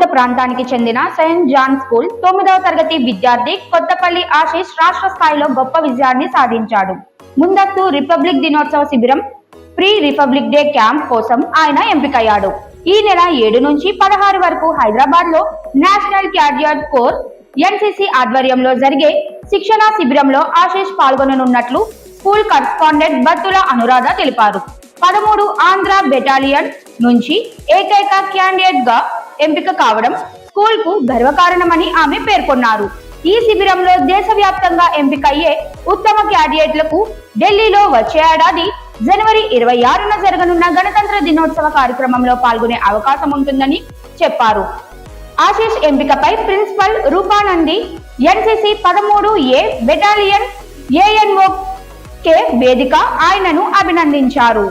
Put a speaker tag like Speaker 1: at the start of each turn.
Speaker 1: ప్రాంతానికి చెందిన Saint John school తొమ్మిదవ తరగతి విద్యార్థి కొత్తపల్లి ఆశీష్ రాష్ట్ర స్థాయిలో గొప్ప విజయాన్ని సాధించాడు. ముందస్తు రిపబ్లిక్ దినోత్సవ శిబిరం ప్రీ రిపబ్లిక్ డే క్యాంప్ కోసం ఆయన ఎంపికయ్యాడు. ఈ నెల ఏడు నుంచి పదహారు వరకు హైదరాబాద్లో నేషనల్ క్యాడియట్ కోర్ ఎన్సిసి ఆధ్వర్యంలో జరిగే శిక్షణా శిబిరంలో ఆశీష్ పాల్గొననున్నట్లు స్కూల్ కరస్పాండెంట్ బత్తుల అనురాధ తెలిపారు. పదమూడు ఆంధ్ర బెటాలియన్ నుంచి ఏకైక క్యాండిడేట్గా ఎంపిక కావడం స్కూల్కు గర్వకారణమని ఆమె పేర్కొన్నారు. ఈ శిబిరంలో దేశవ్యాప్తంగా ఎంపికయ్యే ఉత్తమ క్యాడిడేట్లకు ఢిల్లీలో వచ్చే ఏడాది జనవరి ఇరవై ఆరున జరగనున్న గణతంత్ర దినోత్సవ కార్యక్రమంలో పాల్గొనే అవకాశం ఉంటుందని చెప్పారు. ఆశీష్ ఎంపికపై ప్రిన్సిపల్ రూపానంది ఎన్సిసి పదమూడు ఏ బెటాలియన్ ఏఎన్ఓ కే వేదిక ఆయనను అభినందించారు.